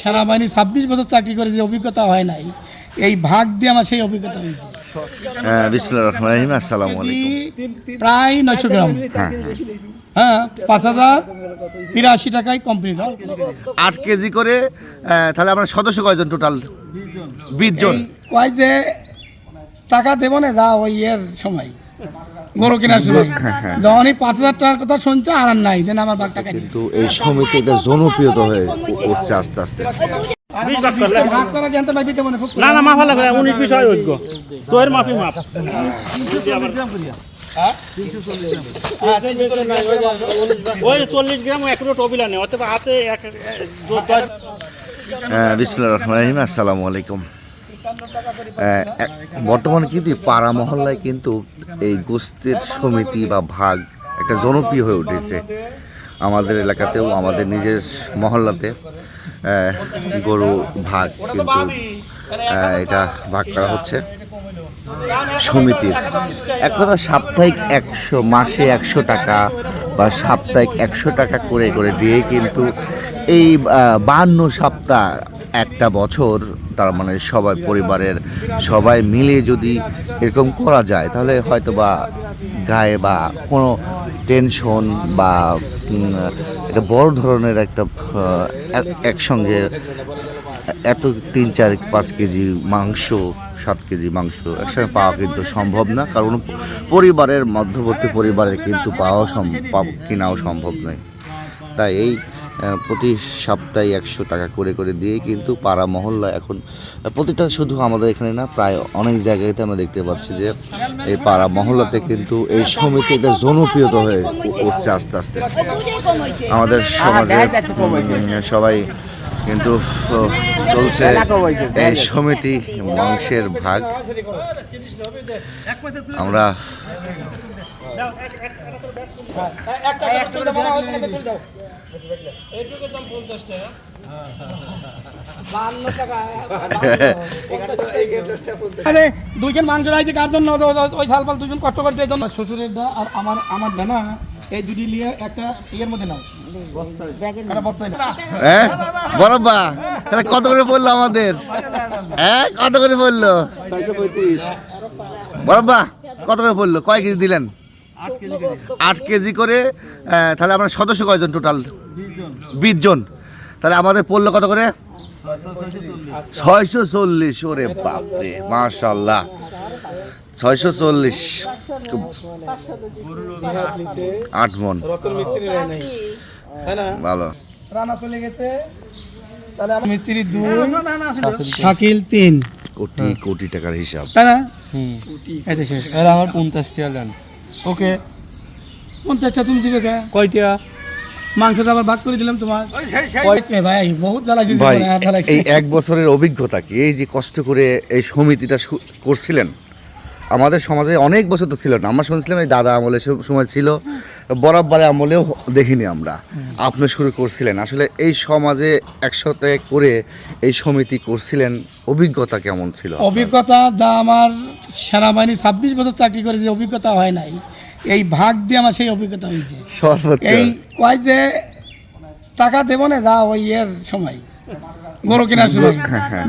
সেনাবাহিনী ছাব্বিশ বছর চাকরি করে যে অভিজ্ঞতা হয় নাই এই ভাগ দিয়ে আমার সেই অভিজ্ঞতা হয়েছে। হ্যাঁ বিসমুল্লাহ রহমান রহিম আসসালামু আলাইকুম। প্রায় নয়শো গ্রাম। হ্যাঁ হ্যাঁ। পাঁচ হাজার বিরাশি টাকায় কমপ্লিট আট কেজি করে তাহলে আমরা সদস্য কয়জন টোটাল বিশ জন। কয় যে টাকা দেবো না যা ওই এর সময়। গরু কেনার সময় যখনই পাঁচ হাজার টাকার কথা শুনছে আর নাই যে না আমার বাঘ টাকা কিন্তু এই সমিতি এটা জনপ্রিয়তা হয়ে উঠছে আস্তে আস্তে। না না মাফা লাগবে উনিশ বিষয় ঐক্য তোর মাফি মাপ ওই চল্লিশ গ্রাম এক রোট অবিলা নেই অথবা হাতে এক হ্যাঁ বিসমুল্লাহ রহমান আসসালামু আলাইকুম। বর্তমানে কিন্তু পাড়া মহল্লায় কিন্তু এই গোষ্ঠীর সমিতি বা ভাগ একটা জনপ্রিয় হয়ে উঠেছে। আমাদের এলাকাতেও আমাদের নিজের মহল্লাতে গরু ভাগ কিন্তু এটা ভাগ করা হচ্ছে। সমিতির। এক কথা সাপ্তাহিক একশো মাসে একশো টাকা বা সাপ্তাহিক একশো টাকা করে করে দিয়ে কিন্তু এই বান্ন সপ্তাহ একটা বছর তার মানে সবাই পরিবারের সবাই মিলে যদি এরকম করা যায়, তাহলে হয়তো বা গায়ে বা কোনো টেনশন বা একটা বড় ধরনের একটা এক- একসঙ্গে এত তিন চার, পাঁচ কেজি মাংস, সাত কেজি মাংস একসঙ্গে পাওয়া কিন্তু সম্ভব না, কারণ পরিবারের মধ্যবর্তী পরিবারের কিন্তু পাওয়া কেনাও সম্ভব নয়। তাই এই প্রতি সপ্তাহে একশো টাকা করে করে দিয়ে কিন্তু পাড়া মহল্লা এখন প্রতিটা শুধু আমাদের এখানে না, প্রায় অনেক জায়গাতে আমরা দেখতে পাচ্ছি যে এই পাড়া মহল্লাতে কিন্তু এই সমিতি এটা জনপ্রিয়তা হয়ে উঠছে আস্তে আস্তে। আমাদের সমাজে সবাই কিন্তু চলছে এই সমিতি মাংসের ভাগ। আমরা আরে দুইজন মাংস রাইছে কার জন্য? ওই সালপাল দুজন কষ্ট করছে এই জন্য। শ্বশুরের দা আর আমার আমার দানা এই দুটি নিয়ে একটা ইয়ের মধ্যে নাও। হ্যাঁ বরব্বা কত করে পড়ল আমাদের? হ্যাঁ কত করে পড়ল? বরব্বা কত করে পড়ল? কয় কেজি দিলেন? আট কেজি করে তাহলে আমরা সদস্য কয়জন টোটাল বিশ জন। তাহলে আমাদের পড়ল কত করে? ছয়শো চল্লিশ ওরে বাপরে মাশাল্লাহ ছয়শো চল্লিশ আট মন ভালো রানা চলে গেছে তাহলে আমার মিস্ত্রি দুই শাকিল তিন কোটি কোটি টাকার হিসাব তাই না তো শেষ আমার পঞ্চাশ টাকা দেন ওকে পঞ্চাশটা তুমি দিবে কয়টা মাংসটা আবার ভাগ করে দিলাম তোমার। ভাই বহুত জ্বালা ভাই পারে, আর জ্বালা এই এক বছরের অভিজ্ঞতা কি? এই যে কষ্ট করে এই সমিতিটা করছিলেন আমাদের সমাজে অনেক বছর তো ছিল না। আমরা শুনছিলাম এই দাদা আমলে সব- সময় ছিল বরাবরে আমলেও দেখিনি আমরা। আপনি শুরু করছিলেন। আসলে এই সমাজে একসাথে করে এই সমিতি করছিলেন অভিজ্ঞতা কেমন ছিল অভিজ্ঞতা যা আমার সেনাবাহিনী ছাব্বিশ বছর চাকরি করে যে অভিজ্ঞতা হয় নাই। এই ভাগ দিয়ে আমার সেই অভিজ্ঞতা হয়েছে। এই কয় যে টাকা দেবো না যা ওই এর সময়। গরু কেনার সময়।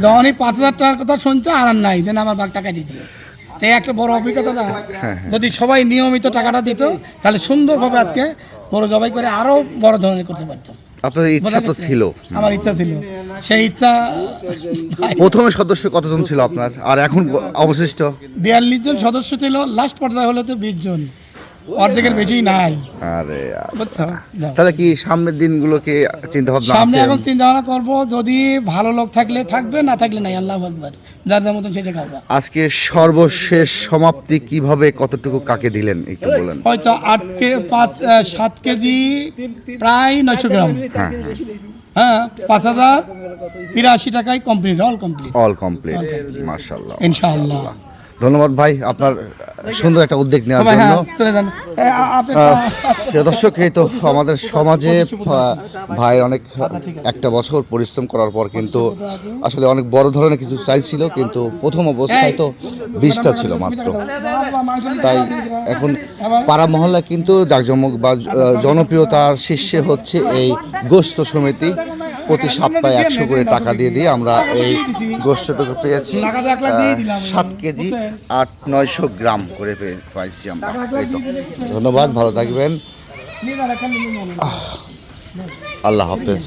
যখনই পাঁচ হাজার টাকার কথা শুনছে আর নাই যে আমার ভাগ টাকা দিতে তো এই একটা বড় অভিজ্ঞতা না যদি সবাই নিয়মিত টাকাটা দিত তাহলে সুন্দরভাবে আজকে বড় জবাই করে আরও বড় ধরনের করতে পারতাম। আপনার ইচ্ছা তো ছিল। আমার ইচ্ছা ছিল। সেই ইচ্ছা প্রথমে সদস্য কতজন ছিল আপনার? আর এখন অবশিষ্ট? বিয়াল্লিশ জন সদস্য ছিল লাস্ট পর্যায়ে হলো তো বিশ জন। অর্ধেকের বেশি নাই। আরে বুঝছ? তাহলে কি সামনের দিনগুলোকে চিন্তা ভাবনা সামনে এখন চিন্তা ভাবনা করব যদি ভালো লোক থাকলে থাকবে না থাকলে নাই আল্লাহ আকবার। যার যার মতন সেটা খাব আজকে সর্বশেষ সমাপ্তি কীভাবে কতটুকু কাকে দিলেন একটু বলেন। হয়তো আট কে পাঁচ সাত কেজি প্রায় নয়শো গ্রাম। হ্যাঁ হ্যাঁ। পাঁচ হাজার বিরাশি টাকায় complete all complete all complete মাশাআল্লাহ ইনশাআল্লাহ। ধন্যবাদ ভাই আপনার সুন্দর একটা উদ্যোগ নেওয়ার জন্য। হ্যাঁ প্রিয় দর্শক এই তো আমাদের সমাজে ভাই অনেক একটা বছর পরিশ্রম করার পর কিন্তু আসলে অনেক বড় ধরনের কিছু চাইছিল কিন্তু প্রথম অবস্থায় তো বিষটা ছিল মাত্র। তাই এখন পাড়া মহল্লা কিন্তু জাঁকজমক বা জনপ্রিয়তার শীর্ষে হচ্ছে এই গোস্ত সমিতি। প্রতি সপ্তাহে একশো করে টাকা দিয়ে দিয়ে আমরা এই গোষ্ঠটা পেয়েছি। সাত কেজি আট নয়শো গ্রাম করে পাইছি আমরা। এই তো। ধন্যবাদ, ভালো থাকবেন। আল্লাহ হাফেজ।